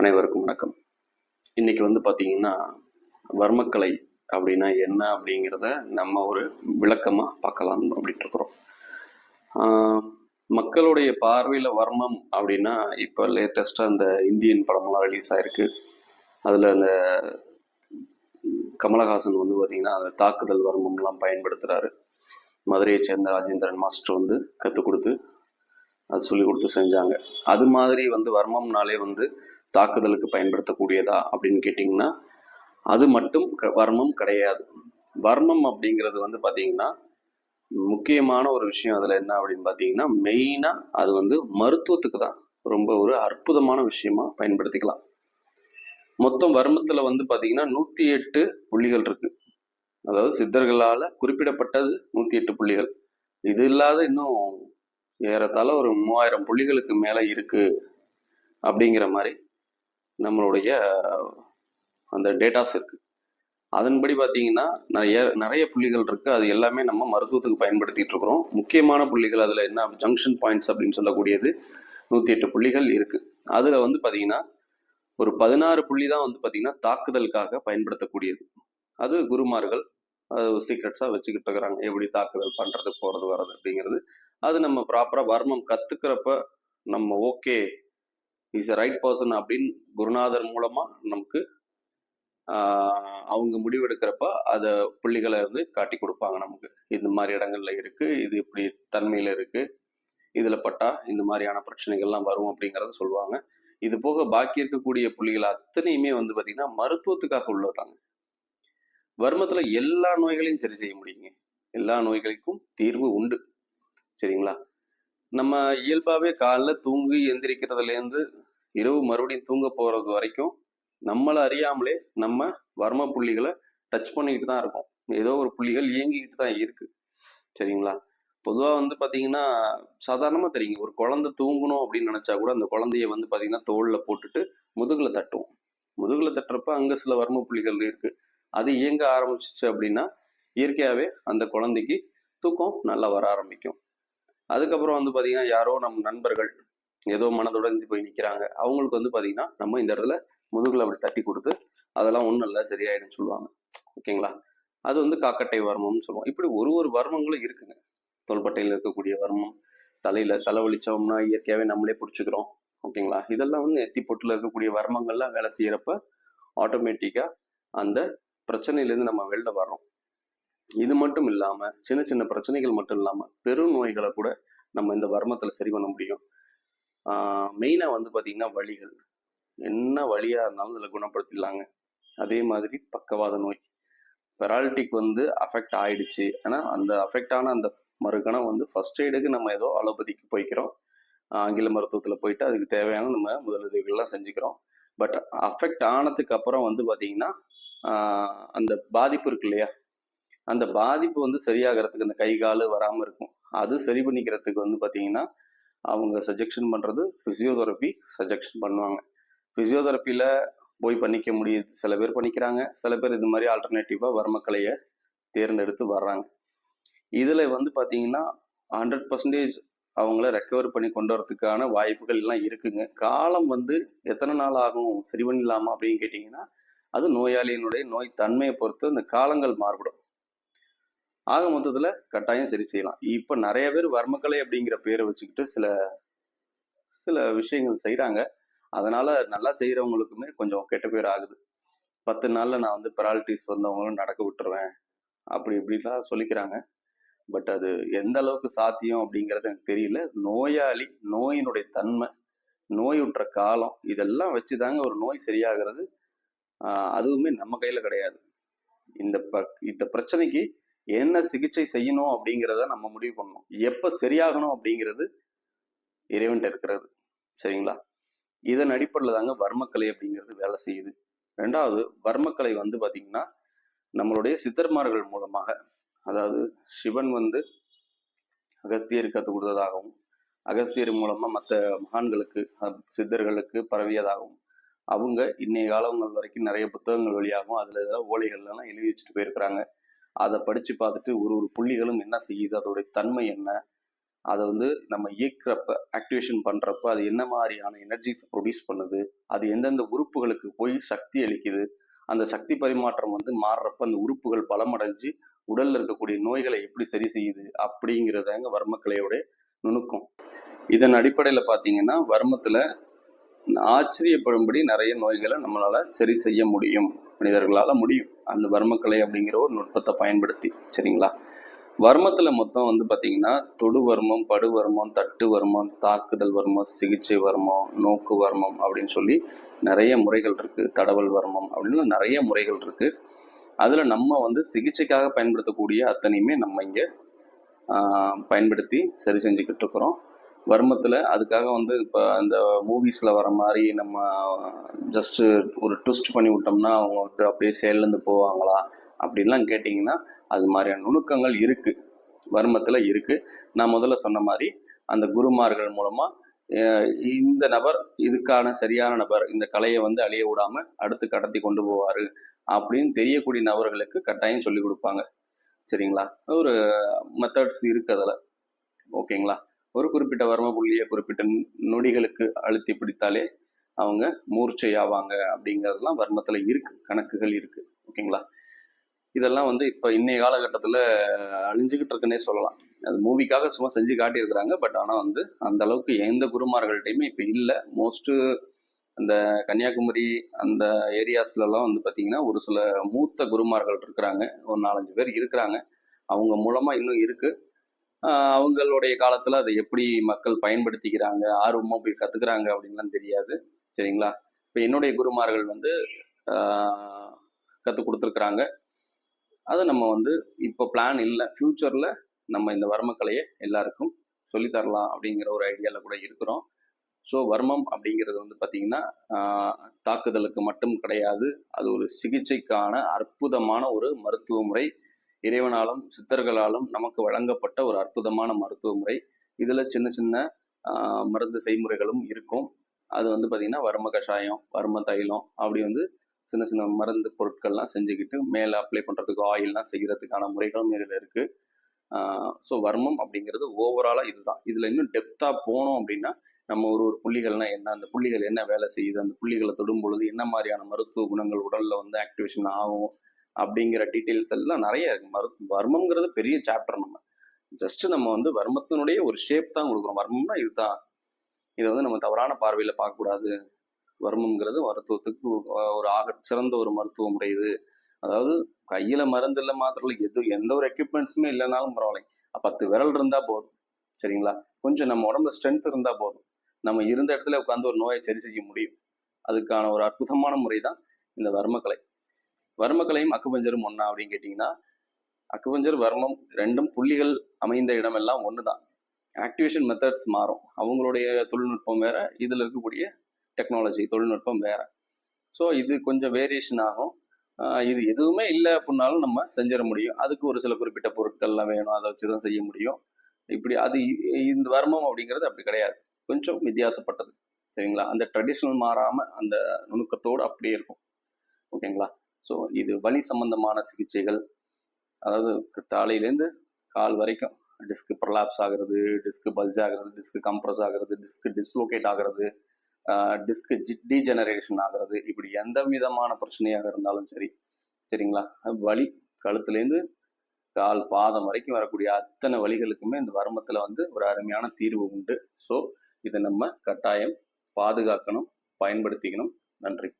அனைவருக்கும் வணக்கம். இன்னைக்கு வந்து பார்த்தீங்கன்னா வர்மக்கலை அப்படின்னா என்ன அப்படிங்கிறத நம்ம ஒரு விளக்கமாக பார்க்கலாம் அப்படின்ட்டு இருக்கிறோம். மக்களுடைய பார்வையில் வர்மம் அப்படின்னா இப்போ லேட்டஸ்ட்டாக அந்த இந்தியன் படமெல்லாம் ரிலீஸ் ஆயிருக்கு. அதில் அந்த கமலஹாசன் வந்து பார்த்தீங்கன்னா அந்த தாக்குதல் வர்மம்லாம் பயன்படுத்துகிறாரு மதுரையை சேர்ந்த ராஜேந்திரன் மாஸ்டர் வந்து கற்றுக் கொடுத்து அது சொல்லி கொடுத்து செஞ்சாங்க. அது மாதிரி வந்து வர்மம்னாலே வந்து தாக்குதலுக்கு பயன்படுத்தக்கூடியதா அப்படின்னு கேட்டிங்கன்னா அது மட்டும் க- வர்மம் கிடையாது. வர்மம் அப்படிங்கிறது வந்து பார்த்தீங்கன்னா முக்கியமான ஒரு விஷயம் அதில் என்ன அப்படின்னு பார்த்தீங்கன்னா மெயினாக அது வந்து மருத்துவத்துக்கு தான். ரொம்ப ஒரு அற்புதமான விஷயமா பயன்படுத்திக்கலாம். மொத்தம் வர்மத்தில் வந்து பார்த்தீங்கன்னா நூற்றி எட்டு புள்ளிகள் இருக்கு. அதாவது சித்தர்களால் குறிப்பிடப்பட்டது நூற்றி எட்டு புள்ளிகள். இது இல்லாத இன்னும் ஏறத்தாழ ஒரு மூவாயிரம் புள்ளிகளுக்கு மேலே இருக்கு அப்படிங்கிற மாதிரி நம்மளுடைய அந்த டேட்டாஸ் இருக்குது அதன்படி பார்த்தீங்கன்னா நிறைய நிறைய புள்ளிகள் இருக்குது அது எல்லாமே நம்ம மருத்துவத்துக்கு பயன்படுத்திகிட்டு இருக்கிறோம். முக்கியமான புள்ளிகள் அதில் என்ன ஜங்ஷன் பாயிண்ட்ஸ் அப்படின்னு சொல்லக்கூடியது நூற்றி எட்டு புள்ளிகள் இருக்குது அதில் வந்து பார்த்தீங்கன்னா ஒரு பதினாறு புள்ளி தான் வந்து பார்த்தீங்கன்னா தாக்குதலுக்காக பயன்படுத்தக்கூடியது. அது குருமார்கள் அது சீக்ரெட்ஸாக வச்சுக்கிட்டு இருக்கிறாங்க. எப்படி தாக்குதல் பண்ணுறது போகிறது வர்றது அப்படிங்கிறது. அது நம்ம ப்ராப்பராக வர்மம் கற்றுக்கிறப்ப நம்ம okay is a right person அப்படின்னு குருநாதர் மூலமாக நமக்கு ஆஹ், அவங்க முடிவெடுக்கிறப்ப அதை புள்ளிகளை வந்து காட்டி கொடுப்பாங்க நமக்கு. இந்த மாதிரி இடங்கள்ல இருக்கு இது இப்படி தன்மையில இருக்கு இதுல பட்டா இந்த மாதிரியான பிரச்சனைகள்லாம் வரும் அப்படிங்கறத சொல்லுவாங்க. இது போக பாக்கி இருக்கக்கூடிய புள்ளிகள் அத்தனையுமே வந்து பாத்தீங்கன்னா மருத்துவத்துக்காக உள்ளதாங்க. வர்மத்துல எல்லா நோய்களையும் சரி செய்ய முடியுங்க. எல்லா நோய்களுக்கும் தீர்வு உண்டு. சரிங்களா? நம்ம இயல்பாவே காலைல தூங்கி எந்திரிக்கிறதுலேருந்து இரவு மறுபடியும் தூங்க போகிறது வரைக்கும் நம்மளை அறியாமலே நம்ம வர்ம புள்ளிகளை டச் பண்ணிக்கிட்டு தான் இருக்கோம். ஏதோ ஒரு புள்ளிகள் இயங்கிக்கிட்டு தான் இருக்கு. சரிங்களா? பொதுவாக வந்து பார்த்தீங்கன்னா சாதாரணமாக தெரியுங்க. ஒரு குழந்தை தூங்கணும் அப்படின்னு நினச்சா கூட அந்த குழந்தைய வந்து பார்த்தீங்கன்னா தோளில் போட்டுட்டு முதுகில் தட்டுவோம். முதுகில் தட்டுறப்ப அங்கே சில வர்ம புள்ளிகள் இருக்குது அது இயங்க ஆரம்பிச்சிச்சு அப்படின்னா இயற்கையாகவே அந்த குழந்தைக்கு தூக்கம் நல்லா வர ஆரம்பிக்கும். அதுக்கப்புறம் வந்து பார்த்தீங்கன்னா யாரோ நம்ம நண்பர்கள் ஏதோ மனதுடைஞ்சு போய் நிற்கிறாங்க அவங்களுக்கு வந்து பார்த்தீங்கன்னா நம்ம இந்த இடத்துல முதுகில் அப்படி தட்டி கொடுத்து அதெல்லாம் ஒன்றும் இல்லை சரியாயிடும்னு சொல்லுவாங்க. ஓகேங்களா? அது வந்து காக்கட்டை வர்மம்னு சொல்லுவோம். இப்படி ஒரு ஒரு வர்மங்களும் இருக்குங்க. தோள்பட்டையில் இருக்கக்கூடிய வர்மம் தலையில தலை வலிச்சோம்னா இயற்கையாகவே நம்மளே பிடிச்சிக்கிறோம். ஓகேங்களா? இதெல்லாம் வந்து நெத்தி பொட்டுல இருக்கக்கூடிய வர்மங்கள்லாம் வேலை செய்யறப்ப ஆட்டோமேட்டிக்கா அந்த பிரச்சனையிலேருந்து நம்ம வெளில வர்றோம். இது மட்டும் இல்லாம சின்ன சின்ன பிரச்சனைகள் மட்டும் இல்லாம பெரும் நோய்களை கூட நம்ம இந்த வர்மத்துல சரி பண்ண முடியும். மெயினாக வந்து பார்த்திங்கன்னா வழிகள் என்ன வழியாக இருந்தாலும் இதில் குணப்படுத்திடலாங்க. அதே மாதிரி பக்கவாத நோய். பெராலிட்டிக் வந்து அஃபெக்ட் ஆயிடுச்சு. ஆனால் அந்த அஃபெக்ட் ஆன அந்த மறுகணம் வந்து ஃபர்ஸ்ட் எய்டுக்கு நம்ம ஏதோ அலோபதிக்கு போய்க்கிறோம். ஆங்கில மருத்துவத்தில் போயிட்டு அதுக்கு தேவையான நம்ம முதலுதவிகள்லாம் செஞ்சுக்கிறோம். பட் அஃபெக்ட் ஆனதுக்கு அப்புறம் வந்து பார்த்தீங்கன்னா அந்த பாதிப்பு இருக்கு இல்லையா? அந்த பாதிப்பு வந்து சரியாகிறதுக்கு அந்த கை கால் வராமல் இருக்கும். அது சரி பண்ணிக்கிறதுக்கு வந்து பார்த்தீங்கன்னா அவங்க சஜெக்ஷன் பண்ணுறது ஃபிசியோதெரப்பி சஜெக்ஷன் பண்ணுவாங்க. ஃபிசியோதெரப்பியில் போய் பண்ணிக்க முடியுது. சில பேர் பண்ணிக்கிறாங்க. சில பேர் இது மாதிரி ஆல்டர்னேட்டிவாக வர்மக்கலையை தேர்ந்தெடுத்து வர்றாங்க. இதில் வந்து பார்த்தீங்கன்னா ஹண்ட்ரட் பர்சன்டேஜ் அவங்கள ரெக்கவர் பண்ணி கொண்டு வரதுக்கான வாய்ப்புகள் எல்லாம் இருக்குங்க. காலம் வந்து எத்தனை நாள் ஆகும்? சரி பண்ணிடலாமா அப்படின்னு கேட்டிங்கன்னா அது நோயாளியினுடைய நோய் தன்மையை பொறுத்து அந்த காலங்கள் மாறுபடும். ஆக மொத்தத்தில் கட்டாயம் சரி செய்யலாம். இப்போ நிறைய பேர் வர்மக்கலை அப்படிங்கிற பேரை வச்சுக்கிட்டு சில சில விஷயங்கள் செய்கிறாங்க அதனால நல்லா செய்கிறவங்களுக்குமே கொஞ்சம் கெட்ட பேர் ஆகுது. பத்து நாளில் நான் வந்து பெராலிட்டிஸ் வந்தவங்களும் நடக்க விட்டுருவேன். அப்படி இப்படிலாம் சொல்லிக்கிறாங்க. பட் அது எந்த அளவுக்கு சாத்தியம் அப்படிங்கிறது எனக்கு தெரியல. நோயாளி நோயினுடைய தன்மை நோயுற்ற காலம் இதெல்லாம் வச்சு தாங்க ஒரு நோய் சரியாகிறது. அதுவுமே நம்ம கையில் கிடையாது. இந்த ப இந்த பிரச்சனைக்கு என்ன சிகிச்சை செய்யணும் அப்படிங்கிறத நம்ம முடிவு பண்ணணும். எப்போ சரியாகணும் அப்படிங்கிறது இறைவன்ட்ட இருக்கிறது. சரிங்களா? இதன் அடிப்படையில் தாங்க வர்மக்கலை அப்படிங்கிறது வேலை செய்யுது. ரெண்டாவது வர்மக்கலை வந்து பார்த்திங்கன்னா நம்மளுடைய சித்தர்மார்கள் மூலமாக அதாவது சிவன் வந்து அகஸ்தியர் கற்றுக் கொடுத்ததாகவும் அகஸ்தியர் மூலமாக மற்ற மகான்களுக்கு சித்தர்களுக்கு பரவியதாகவும் அவங்க இன்னைய காலங்கள் வரைக்கும் நிறைய புத்தகங்கள் வழியாகவும் அதில் ஏதாவது ஓலைகள்லாம் எழுதி வச்சுட்டு போயிருக்கிறாங்க. அதை படித்து பார்த்துட்டு ஒரு ஒரு புள்ளிகளும் என்ன செய்யுது? அதோடைய தன்மை என்ன? அதை வந்து நம்ம இயக்கிறப்ப ஆக்டிவேஷன் பண்ணுறப்ப அது என்ன மாதிரியான எனர்ஜிஸ் ப்ரொடியூஸ் பண்ணுது? அது எந்தெந்த உறுப்புகளுக்கு போய் சக்தி அளிக்குது? அந்த சக்தி பரிமாற்றம் வந்து மாறுறப்ப அந்த உறுப்புகள் பலமடைஞ்சு உடல்ல இருக்கக்கூடிய நோய்களை எப்படி சரி செய்யுது? அப்படிங்கிறதாங்க வர்மக்கலையோடைய நுணுக்கம். இதன் அடிப்படையில் பார்த்தீங்கன்னா வர்மத்தில் ஆச்சரியப்படும்படி நிறைய நோய்களை நம்மளால் சரி செய்ய முடியும். மனிதர்களால் முடியும். அந்த வர்மக்கலை அப்படிங்கிற ஒரு நுட்பத்தை பயன்படுத்தி சரிங்களா? வர்மத்துல மொத்தம் வந்து பாத்தீங்கன்னா தொடு வர்மம் படு வர்மம் தட்டு வர்மம் தாக்குதல் வர்மம் சிகிச்சை வர்மம் நோக்கு வர்மம் அப்படின்னு சொல்லி நிறைய முறைகள் இருக்கு. தடவல் வர்மம் அப்படின்னு நிறைய முறைகள் இருக்கு. அதுல நம்ம வந்து சிகிச்சைக்காக பயன்படுத்தக்கூடிய அத்தனையுமே நம்ம இங்க பயன்படுத்தி சரி செஞ்சுக்கிட்டு இருக்கிறோம். வர்மத்தில் அதுக்காக வந்து இப்போ அந்த மூவிஸில் வர மாதிரி நம்ம ஜஸ்ட்டு ஒரு ட்விஸ்ட் பண்ணி விட்டோம்னா அவங்க வந்து அப்படியே செயல்லேருந்து போவாங்களா அப்படின்லாம் கேட்டிங்கன்னா அது மாதிரியான நுணுக்கங்கள் இருக்குது வர்மத்தில் இருக்குது நான் முதல்ல சொன்ன மாதிரி அந்த குருமார்கள் மூலமாக இந்த நபர் இதுக்கான சரியான நபர் இந்த கலையை வந்து அழிய விடாமல் அடுத்து கடத்தி கொண்டு போவார் அப்படின்னு தெரியக்கூடிய நபர்களுக்கு கட்டாயம் சொல்லி கொடுப்பாங்க. சரிங்களா? ஒரு மெத்தட்ஸ் இருக்கு அதில். ஓகேங்களா? ஒரு குறிப்பிட்ட வர்ம புள்ளியை குறிப்பிட்ட நொடிகளுக்கு அழுத்தி பிடித்தாலே அவங்க மூர்ச்சையாவாங்க அப்படிங்கிறதுலாம் வர்மத்தில் இருக்கு கணக்குகள் இருக்கு. ஓகேங்களா? இதெல்லாம் வந்து இப்போ இன்னைய காலகட்டத்தில் அழிஞ்சுக்கிட்டு இருக்குன்னே சொல்லலாம். அது மூவிக்காக சும்மா செஞ்சு காட்டியிருக்கிறாங்க பட் ஆனால் வந்து அந்த அளவுக்கு எந்த குருமார்கள்ட்டையுமே இப்போ இல்லை. மோஸ்ட்டு அந்த கன்னியாகுமரி அந்த ஏரியாஸ்லலாம் வந்து பார்த்தீங்கன்னா ஒரு சில மூத்த குருமார்கள் இருக்கிறாங்க. ஒரு நாலஞ்சு பேர் இருக்கிறாங்க. அவங்க மூலமாக இன்னும் இருக்குது அவங்களுடைய காலத்தில் அதை எப்படி மக்கள் பயன்படுத்திக்கிறாங்க ஆர்வமாக போய் கற்றுக்குறாங்க அப்படின்லாம் தெரியாது. சரிங்களா? இப்போ என்னுடைய குருமார்கள் வந்து கற்றுக் கொடுத்துருக்குறாங்க. அதை நம்ம வந்து இப்போ பிளான் இல்லை. ஃப்யூச்சரில் நம்ம இந்த வர்மக்கலையை எல்லாருக்கும் சொல்லித் தரலாம் அப்படிங்கிற ஒரு ஐடியாவில் கூட இருக்கிறோம். ஸோ வர்மம் அப்படிங்கிறது வந்து பார்த்தீங்கன்னா தாக்குதலுக்கு மட்டும் கிடையாது. அது ஒரு சிகிச்சைக்கான அற்புதமான ஒரு மருத்துவ முறை இறைவனாலும் சித்தர்களாலும் நமக்கு வழங்கப்பட்ட ஒரு அற்புதமான மருத்துவ முறை. இதில் சின்ன சின்ன மருந்து செய்முறைகளும் இருக்கும். அது வந்து பார்த்திங்கன்னா வர்ம கஷாயம் வர்ம தைலம் அப்படி வந்து சின்ன சின்ன மருந்து பொருட்கள்லாம் செஞ்சுக்கிட்டு மேலே அப்ளை பண்ணுறதுக்கு ஆயில்லாம் செய்கிறதுக்கான முறைகளும் இதில் இருக்குது ஸோ வர்மம் அப்படிங்கிறது ஓவராலாக இதுதான். இதில் இன்னும் டெப்த்தாக போனோம் அப்படின்னா நம்ம ஒரு ஒரு புள்ளிகள்னா என்ன அந்த புள்ளிகள் என்ன வேலை செய்யுது அந்த புள்ளிகளை தொடும் பொழுது என்ன மாதிரியான மருத்துவ குணங்கள் உடலில் வந்து ஆக்டிவேஷன் ஆகும் அப்படிங்கிற டீட்டெயில்ஸ் எல்லாம் நிறைய இருக்கு. மரு வர்மம்ங்கிறது பெரிய சாப்டர் நம்ம. ஜஸ்ட் நம்ம வந்து வர்மத்தினுடைய ஒரு ஷேப் தான் கொடுக்குறோம் வர்மம்னா இதுதான். இதை வந்து நம்ம தவறான பார்வையில் பார்க்கக்கூடாது. வர்மம்ங்கிறது மருத்துவத்துக்கு ஒரு ஆக சிறந்த ஒரு மருத்துவ முறை இது அதாவது கையில மருந்து இல்லை மாத்திரம் இல்லை, எது எந்த ஒரு எக்யூப்மெண்ட்ஸுமே இல்லைனாலும் பரவாயில்ல. பத்து விரல் இருந்தா போதும். சரிங்களா? கொஞ்சம் நம்ம உடம்புல ஸ்ட்ரென்த் இருந்தா போதும். நம்ம இருந்த இடத்துல உட்காந்து ஒரு நோயை சரி செய்ய முடியும். அதுக்கான ஒரு அற்புதமான முறை தான் இந்த வர்மக்கலை. வர்மக்கலையும் அக்குபஞ்சரும் ஒன்னா அப்படின்னு கேட்டிங்கன்னா அக்குபஞ்சர் வர்மம் ரெண்டும் புள்ளிகள் அமைந்த இடமெல்லாம் ஒன்று தான் ஆக்டிவேஷன் மெத்தட்ஸ் மாறும். அவங்களுடைய தொழில்நுட்பம் வேற இதில் இருக்கக்கூடிய டெக்னாலஜி தொழில்நுட்பம் வேற. ஸோ இது கொஞ்சம் வேரியேஷன் ஆகும். இது எதுவுமே இல்லை அப்படின்னாலும் நம்ம செஞ்சிட முடியும். அதுக்கு ஒரு சில குறிப்பிட்ட பொருட்கள்லாம் வேணும். அதை வச்சு தான் செய்ய முடியும். இப்படி அது இந்த வர்மம் அப்படிங்கிறது அப்படி கிடையாது. கொஞ்சம் வித்தியாசப்பட்டது. சரிங்களா? அந்த ட்ரெடிஷ்னல் மாறாமல் அந்த நுணுக்கத்தோடு அப்படியே இருக்கும். ஓகேங்களா? ஸோ இது வலி சம்பந்தமான சிகிச்சைகள். அதாவது தாலையிலேருந்து கால் வரைக்கும் டிஸ்க் ப்ரலாப்ஸ் ஆகிறது டிஸ்க் பல்ஜ் ஆகிறது டிஸ்க் கம்ப்ரஸ் ஆகிறது டிஸ்க் டிஸ்லோகேட் ஆகுறது டிஸ்க் டீஜெனரேஷன் ஆகிறது. இப்படி எந்த விதமான பிரச்சனையாக இருந்தாலும் சரி சரிங்களா? அது வலி கழுத்துலேருந்து கால் பாதம் வரைக்கும் வரக்கூடிய அத்தனை வழிகளுக்குமே இந்த வர்மத்தில் வந்து ஒரு அருமையான தீர்வு உண்டு. ஸோ இதை நம்ம கட்டாயம் பாதுகாக்கணும் பயன்படுத்திக்கணும். நன்றி.